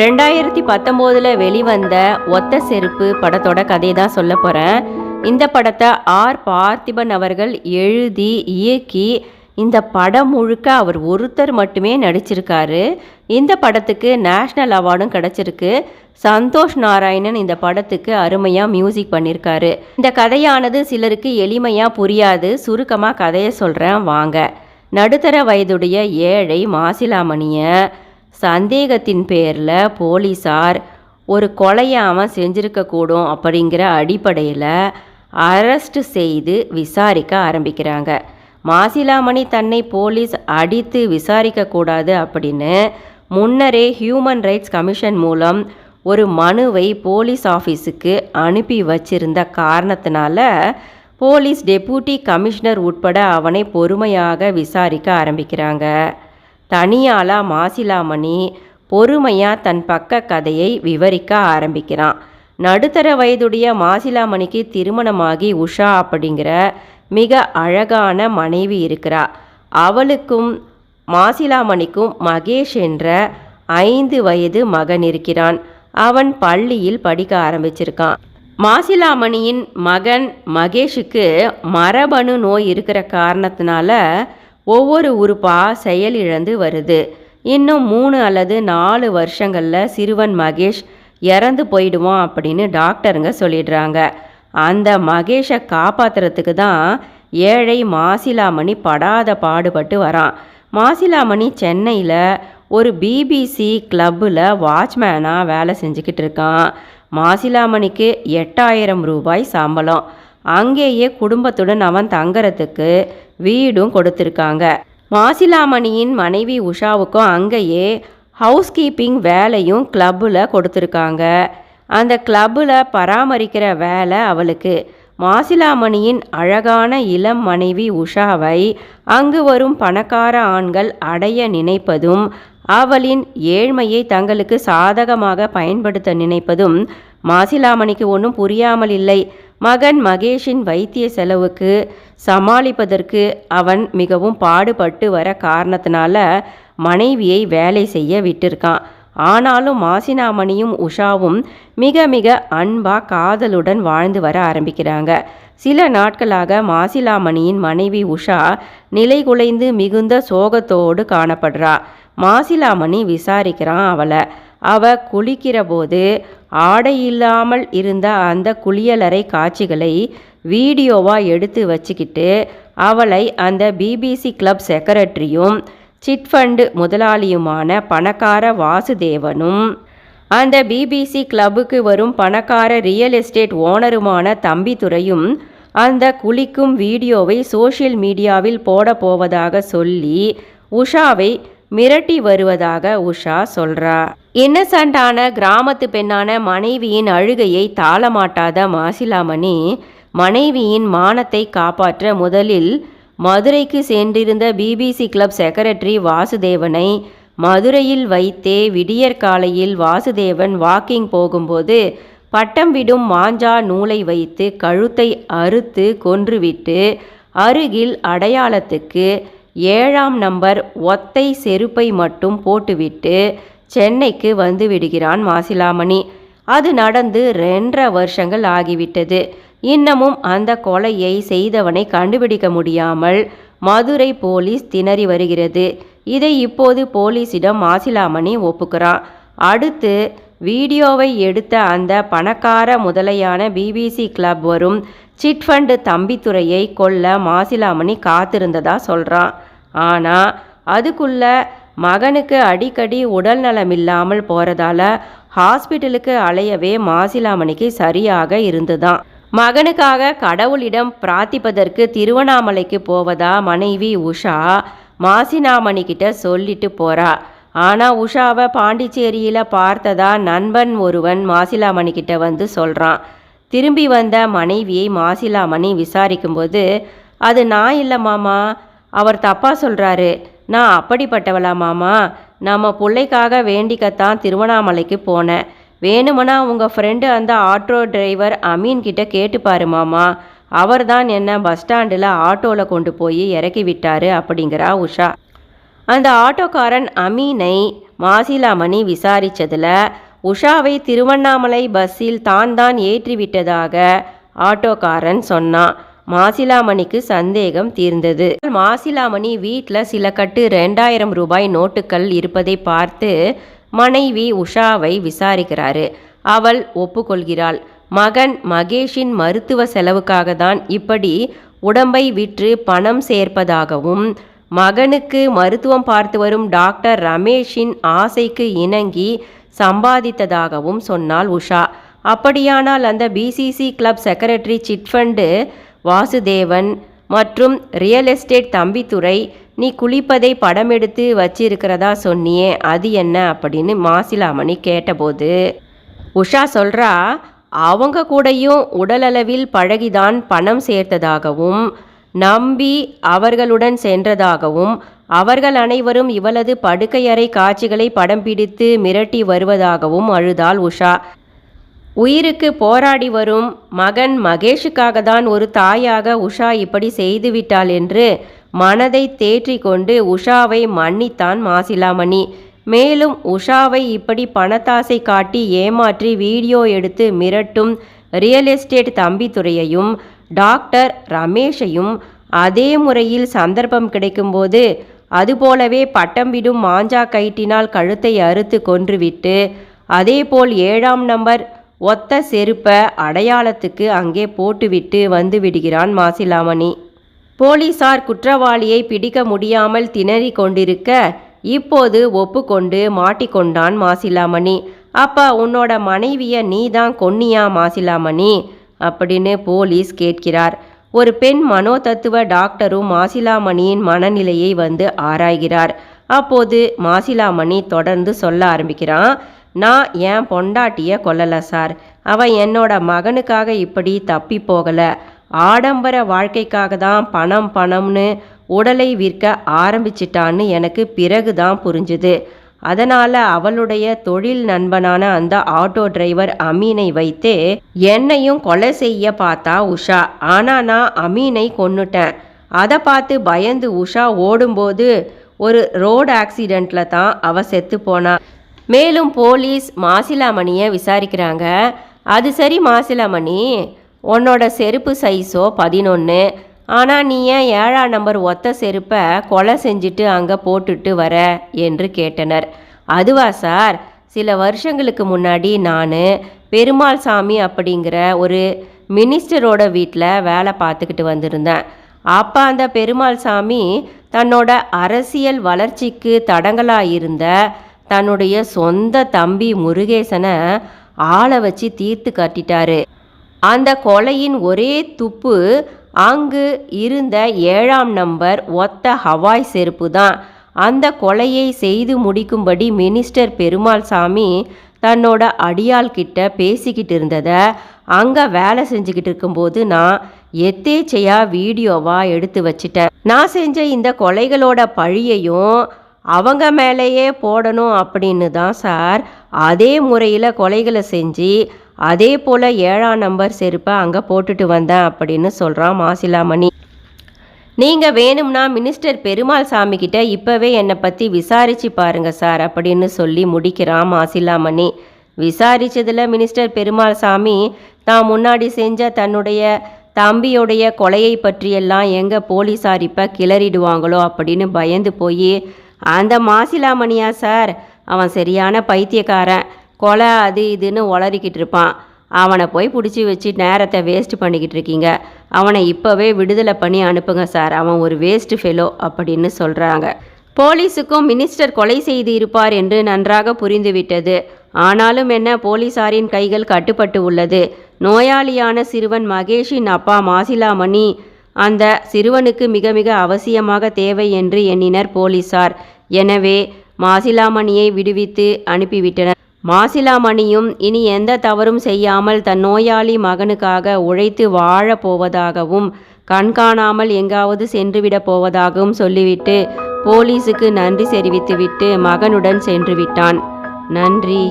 ரெண்டாயிரத்தி பத்தொம்போதில் வெளிவந்த ஒத்த செருப்பு படத்தோட கதையை தான் சொல்ல போகிறேன் இந்த படத்தை ஆர். பார்த்திபன் அவர்கள் எழுதி இயக்கி இந்த படம் முழுக்க அவர் ஒருத்தர் மட்டுமே நடிச்சிருக்காரு. இந்த படத்துக்கு நேஷ்னல் அவார்டும் கிடச்சிருக்கு. சந்தோஷ் நாராயணன் இந்த படத்துக்கு அருமையாக மியூசிக் பண்ணியிருக்காரு இந்த கதையானது சிலருக்கு எளிமையாக புரியாது. சுருக்கமாக கதையை சொல்கிறேன் வாங்க. நடுத்தர வயதுடைய ஏழை மாசிலாமணியை சந்தேகத்தின் பேரில் போலீஸார் ஒரு கொலையை அவன் செஞ்சுருக்கக்கூடும் அப்படிங்கிற அடிப்படையில் அரெஸ்ட் செய்து விசாரிக்க ஆரம்பிக்கிறாங்க. மாசிலாமணி தன்னை போலீஸ் அடித்து விசாரிக்கக்கூடாது அப்படின்னு முன்னரே ஹியூமன் ரைட்ஸ் கமிஷன் மூலம் ஒரு மனுவை போலீஸ் ஆஃபீஸுக்கு அனுப்பி வச்சிருந்த காரணத்தினால போலீஸ் டெபூட்டி கமிஷனர் உட்பட அவனை பொறுமையாக விசாரிக்க ஆரம்பிக்கிறாங்க. தனியாளா மாசிலாமணி பொறுமையாக தன் பக்க கதையை விவரிக்க ஆரம்பிக்கிறான். நடுத்தர வயதுடைய மாசிலாமணிக்கு திருமணமாகி உஷா அப்படிங்கிற மிக அழகான மனைவி இருக்கிறா அவளுக்கும் மாசிலாமணிக்கும் மகேஷ் என்ற ஐந்து வயது மகன் இருக்கிறான். அவன் பள்ளியில் படிக்க ஆரம்பிச்சிருக்கான். மாசிலாமணியின் மகன் மகேஷுக்கு மரபணு நோய் இருக்கிற காரணத்தினால ஒவ்வொரு உறுப்பாக செயலிழந்து வருது. இன்னும் மூணு அல்லது நாலு வருஷங்களில் சிறுவன் மகேஷ் இறந்து போயிடுவான் அப்படின்னு டாக்டருங்க சொல்லிடுறாங்க. அந்த மகேஷை காப்பாத்துறதுக்கு தான் ஏழை மாசிலாமணி படாத பாடுபட்டு வரான். மாசிலாமணி சென்னையில் ஒரு பிபிசி கிளப்பில் வாட்ச்மேனாக வேலை செஞ்சுக்கிட்டு இருக்கான். மாசிலாமணிக்கு எட்டாயிரம் ரூபாய் சம்பளம். அங்கேயே குடும்பத்துடன் அவன் தங்கறதுக்கு வீடும் கொடுத்துருக்காங்க. மாசிலாமணியின் மனைவி உஷாவுக்கும் அங்கேயே ஹவுஸ் கீப்பிங் வேலையும் கிளப்பில் கொடுத்துருக்காங்க. அந்த கிளப்பில் பராமரிக்கிற வேலை அவளுக்கு. மாசிலாமணியின் அழகான இளம் மனைவி உஷாவை அங்கு வரும் பணக்கார ஆண்கள் அடைய நினைப்பதும் அவளின் ஏழ்மையை தங்களுக்கு சாதகமாக பயன்படுத்த நினைப்பதும் மாசிலாமணிக்கு ஒன்றும் புரியாமல் இல்லை மகன் மகேஷின் வைத்திய செலவுக்கு சமாளிப்பதற்கு அவன் மிகவும் பாடுபட்டு வர காரணத்தினால மனைவியை வேலை செய்ய விட்டிருக்கான். ஆனாலும் மாசினாமணியும் உஷாவும் மிக மிக அன்பா காதலுடன் வாழ்ந்து வர ஆரம்பிக்கிறாங்க. சில நாட்களாக மாசிலாமணியின் மனைவி உஷா நிலை குலைந்து மிகுந்த சோகத்தோடு காணப்படுறா. மாசிலாமணி விசாரிக்கிறான் அவளை. அவ குளிக்கிறபோது ஆடை இல்லாமல் இருந்த அந்த குளியலறை காட்சிகளை வீடியோவாக எடுத்து வச்சுக்கிட்டு அவளை அந்த பிபிசி கிளப் செக்ரட்டரியும் சிட்ஃபண்டு முதலாளியுமான பணக்கார வாசுதேவனும் அந்த பிபிசி கிளப்புக்கு வரும் பணக்கார ரியல் எஸ்டேட் ஓனருமான தம்பித்துறையும் அந்த குளிக்கும் வீடியோவை சோஷியல் மீடியாவில் போட போவதாக சொல்லி உஷாவை மிரட்டி வருவதாக உஷா சொல்றா. இன்னசென்டான கிராமத்து பெண்ணான மனைவியின் அழுகையை தாளமாட்டாத மாசிலாமணி மனைவியின் மானத்தை காப்பாற்ற முதலில் மதுரைக்கு சென்றிருந்த பிபிசி கிளப் செக்ரட்டரி வாசுதேவனை மதுரையில் வைத்தே விடியற்காலையில் வாசுதேவன் வாக்கிங் போகும்போது பட்டம் விடும் மாஞ்சா நூலை வைத்து கழுத்தை அறுத்து கொன்றுவிட்டு அருகில் அடையாளத்துக்கு ஏழாம் நம்பர் ஒத்தை செருப்பை மட்டும் போட்டுவிட்டு சென்னைக்கு வந்து விடுகிறான் மாசிலாமணி. அது நடந்து ரெண்டரை வருஷங்கள் ஆகிவிட்டது. இன்னமும் அந்த கொலையை செய்தவனை கண்டுபிடிக்க முடியாமல் மதுரை போலீஸ் திணறி வருகிறது. இதை இப்போது போலீஸிடம் மாசிலாமணி ஒப்புக்கிறான். அடுத்து வீடியோவை எடுத்த அந்த பணக்கார முதலையான பிபிசி கிளப் வரும் சிட்ஃபண்டு தம்பித்துறையை கொல்ல மாசிலாமணி காத்திருந்ததா சொல்கிறான் ஆனால் அதுக்குள்ள மகனுக்கு அடிக்கடி உடல் நலம் இல்லாமல் போகிறதால ஹாஸ்பிட்டலுக்கு அலையவே மாசிலாமணிக்கு சரியாக இருந்துதான். மகனுக்காக கடவுளிடம் பிரார்த்திப்பதற்கு திருவண்ணாமலைக்கு போவதா மனைவி உஷா மாசினாமணி கிட்ட சொல்லிட்டு போறா. ஆனால் உஷாவை பாண்டிச்சேரியில் பார்த்ததா நண்பன் ஒருவன் மாசிலாமணி கிட்ட வந்து சொல்கிறான் திரும்பி வந்த மனைவியை மாசிலாமணி விசாரிக்கும்போது அது நான் இல்லை மாமா அவர் தப்பாக சொல்கிறாரு நான் அப்படிப்பட்டவளா மாமா? நம்ம பிள்ளைக்காக வேண்டிக்கத்தான் திருவண்ணாமலைக்கு போனேன் வேணுமனா உங்கள் ஃப்ரெண்டு அந்த ஆட்டோ டிரைவர் அமீன் கிட்ட கேட்டு மாமா. அவர் தான் என்ன பஸ் ஸ்டாண்டில் ஆட்டோவில் கொண்டு போய் இறக்கி விட்டாரு அப்படிங்கிறா உஷா. அந்த ஆட்டோக்காரன் அமீனை மாசிலாமணி விசாரித்ததில் உஷாவை திருவண்ணாமலை பஸ்ஸில் தான் தான் ஏற்றிவிட்டதாக ஆட்டோக்காரன் சொன்னான். மாசிலாமணிக்கு சந்தேகம் தீர்ந்தது. மாசிலாமணி வீட்டில் சில கட்டு ரெண்டாயிரம் ரூபாய் நோட்டுகள் இருப்பதை பார்த்து மனைவி உஷாவை விசாரிக்கிறாரு. அவள் ஒப்புக்கொள்கிறாள். மகன் மகேஷின் மருத்துவ செலவுக்காக தான் இப்படி உடம்பை விற்று பணம் சேர்ப்பதாகவும் மகனுக்கு மருத்துவம் பார்த்து வரும் டாக்டர் ரமேஷின் ஆசைக்கு இணங்கி சம்பாதித்ததாகவும் சொன்னாள் உஷா. அப்படியானால் அந்த PCC club secretary chit fund Vasudevan மற்றும் ரியல் எஸ்டேட் தம்பித்துறை நீ குளிப்பதை படம் எடுத்து வச்சிருக்கிறதா சொன்னியே அது என்ன? அப்படின்னு மாசிலாமணி கேட்டபோது உஷா சொல்கிறா அவங்க கூடயும் உடலளவில் பழகிதான் பணம் சேர்த்ததாகவும் நம்பி அவர்களுடன் சென்றதாகவும் அவர்கள் அனைவரும் இவளது படுக்கையறை காட்சிகளை படம் பிடித்து மிரட்டி வருவதாகவும் அழுதாள் உஷா. உயிருக்கு போராடி வரும் மகன் மகேஷுக்காக தான் ஒரு தாயாக உஷா இப்படி செய்துவிட்டாள் என்று மனதை தேற்றி கொண்டு உஷாவை மன்னித்தான் மாசிலாமணி. மேலும் உஷாவை இப்படி பணத்தாசை காட்டி ஏமாற்றி வீடியோ எடுத்து மிரட்டும் ரியல் எஸ்டேட் தம்பித்துறையையும் டாக்டர் ரமேஷையும் அதே முறையில் சந்தர்ப்பம் கிடைக்கும்போது அதுபோலவே பட்டம் விடும் மாஞ்சா கயிற்றினால் கழுத்தை அறுத்து கொன்றுவிட்டு அதேபோல் ஏழாம் நம்பர் ஒத்த செருப்ப அடையாளத்துக்கு அங்கே போட்டுவிட்டு வந்து விடுகிறான் மாசிலாமணி. போலீசார் குற்றவாளியை பிடிக்க முடியாமல் திணறிக் கொண்டிருக்க இப்போது ஒப்புக்கொண்டு மாட்டிக்கொண்டான் மாசிலாமணி. அப்ப உன்னோட மனைவிய நீ தான் கொன்னியா மாசிலாமணி? அப்படின்னு போலீஸ் கேட்கிறார். ஒரு பெண் மனோதத்துவ டாக்டரும் மாசிலாமணியின் மனநிலையை வந்து ஆராய்கிறார். அப்போது மாசிலாமணி தொடர்ந்து சொல்ல ஆரம்பிக்கிறான். நான் என் பொண்டாட்டியை கொல்லலை சார். அவன் என்னோட மகனுக்காக இப்படி தப்பி போகலை. ஆடம்பர வாழ்க்கைக்காக தான் பணம் பணம்னு உடலை விற்க ஆரம்பிச்சிட்டான்னு எனக்கு பிறகு தான் புரிஞ்சுது. அதனால் அவளுடைய தொழில் நண்பனான அந்த ஆட்டோ டிரைவர் அமீனை வைத்தே என்னையும் கொலை செய்ய பார்த்தா உஷா. ஆனால் நான் அமீனை கொன்னுட்டேன். அதை பார்த்து பயந்து உஷா ஓடும்போது ஒரு ரோடு ஆக்சிடெண்ட்டில் தான் அவ செத்து போனா. மேலும் போலீஸ் மாசிலாமணியை விசாரிக்கிறாங்க. அது சரி மாசிலாமணி உன்னோட செருப்பு சைஸோ பதினொன்று ஆனால் நீ ஏன் ஏழாம் நம்பர் ஒத்த செருப்பை கொலை செஞ்சுட்டு அங்கே போட்டுட்டு வர? என்று கேட்டனர். அதுவா சார்? சில வருஷங்களுக்கு முன்னாடி நான் பெருமாள் சாமி அப்படிங்கிற ஒரு மினிஸ்டரோட வீட்டில் வேலை பார்த்துக்கிட்டு வந்திருந்தேன். அப்போ அந்த பெருமாள் சாமி தன்னோட அரசியல் வளர்ச்சிக்கு தடங்கலாக இருந்த தன்னுடைய சொந்த தம்பி முருகேசனை ஆளை வச்சு தீர்த்து காட்டிட்டாரு. அந்த கொலையின் ஒரே துப்பு அங்கு இருந்த ஏழாம் நம்பர் ஒத்த ஹவாய் செருப்பு தான். அந்த கொலையை செய்து முடிக்கும்படி மினிஸ்டர் பெருமாள் சாமி தன்னோட அடியாள் கிட்ட பேசிக்கிட்டு இருந்ததை அங்கே வேலை செஞ்சுக்கிட்டு இருக்கும்போது நான் எத்தேச்சையாக வீடியோவாக எடுத்து வச்சிட்டேன். நான் செஞ்ச இந்த கொலைகளோட பழியையும் அவங்க மேலேயே போடணும் அப்படின்னு தான் சார். அதே முறையில் கொலைகளை செஞ்சு அதே போல் ஏழாம் நம்பர் செருப்பை அங்கே போட்டுட்டு வந்தேன் அப்படின்னு சொல்கிறான் மாசிலாமணி. நீங்கள் வேணும்னா மினிஸ்டர் பெருமாள் சாமி கிட்ட இப்போவே என்னை பற்றி விசாரிச்சு பாருங்கள் சார் அப்படின்னு சொல்லி முடிக்கிறான் மாசிலாமணி. விசாரித்ததில் மினிஸ்டர் பெருமாள் சாமி தான் முன்னாடி செஞ்ச தன்னுடைய தம்பியுடைய கொலையை பற்றியெல்லாம் எங்கே போலீஸார் இப்போ கிளறிடுவாங்களோ? அப்படின்னு பயந்து போய் அந்த மாசிலாமணியா சார் அவன் சரியான பைத்தியக்காரன். கொலை அது இதுன்னு உளறிக்கிட்டு இருப்பான். அவனை போய் பிடிச்சி வச்சு நேரத்தை வேஸ்ட் பண்ணிக்கிட்டு இருக்கீங்க. அவனை இப்போவே விடுதலை பண்ணி அனுப்புங்க சார். அவன் ஒரு வேஸ்ட் ஃபெலோ அப்படின்னு சொல்கிறாங்க போலீஸுக்கும் மினிஸ்டர் கொலை செய்து இருப்பார் என்று நன்றாக புரிந்துவிட்டது. ஆனாலும் என்ன போலீசாரின் கைகள் கட்டுப்பட்டு உள்ளது. நோயாளியான சிறுவன் மகேஷின் அப்பா மாசிலாமணி அந்த சிறுவனுக்கு மிக மிக அவசியமாக தேவை என்று எண்ணினர் போலீசார். எனவே மாசிலாமணியை விடுவித்து அனுப்பிவிட்டனர். மாசிலாமணியும் இனி எந்த தவறும் செய்யாமல் தன் நோயாளி மகனுக்காக உழைத்து வாழப் போவதாகவும் கண்காணாமல் எங்காவது சென்றுவிடப் போவதாகவும் சொல்லிவிட்டு போலீஸுக்கு நன்றி தெரிவித்துவிட்டு மகனுடன் சென்று விட்டான் நன்றி.